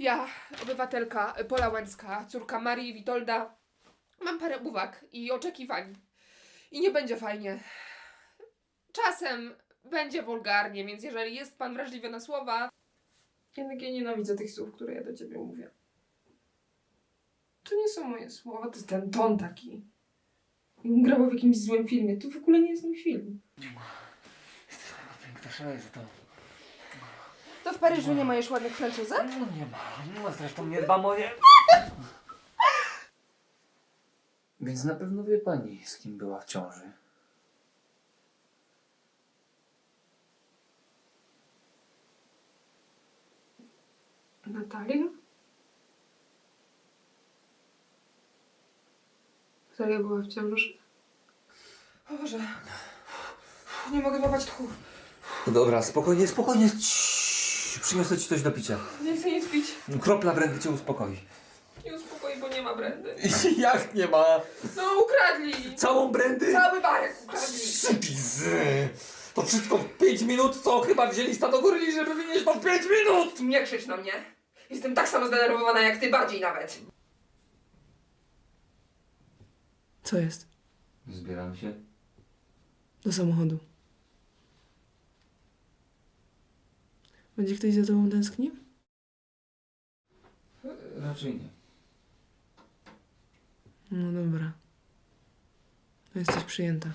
Ja, obywatelka Pola Łęcka, córka Marii Witolda, mam parę uwag i oczekiwań. I nie będzie fajnie. Czasem będzie wulgarnie, więc jeżeli jest pan wrażliwy na słowa, Jednak ja nienawidzę tych słów, które ja do ciebie mówię. To nie są moje słowa, to jest ten ton taki. Jakbym grała w jakimś złym filmie. To w ogóle nie jest mój film. Jesteś taka piękna, za to. To w Paryżu nie ma już ładnych Francuzek? No nie ma, no zresztą nie dba moje. Więc na pewno wie pani, z kim była w ciąży. Natalia? Natalia była w ciąży. O Boże, nie mogę złapać tchu. Dobra, spokojnie, spokojnie. Ciii, Przyniosę ci coś do picia. Nie chcę nic pić. Kropla brandy cię uspokoi. Nie uspokoi, bo nie ma brandy. Jak nie ma? No ukradli! Całą brandy? Cały barek ukradli! Sypizy! To wszystko w 5 minut, co? Chyba wzięli stado goryli, żeby wynieść to w 5 minut! Nie krzycz na mnie. Jestem tak samo zdenerwowana jak ty, bardziej nawet. Co jest? Zbieram się. Do samochodu. Będzie ktoś za tobą tęsknił? Raczej nie. No dobra. No jesteś przyjęta.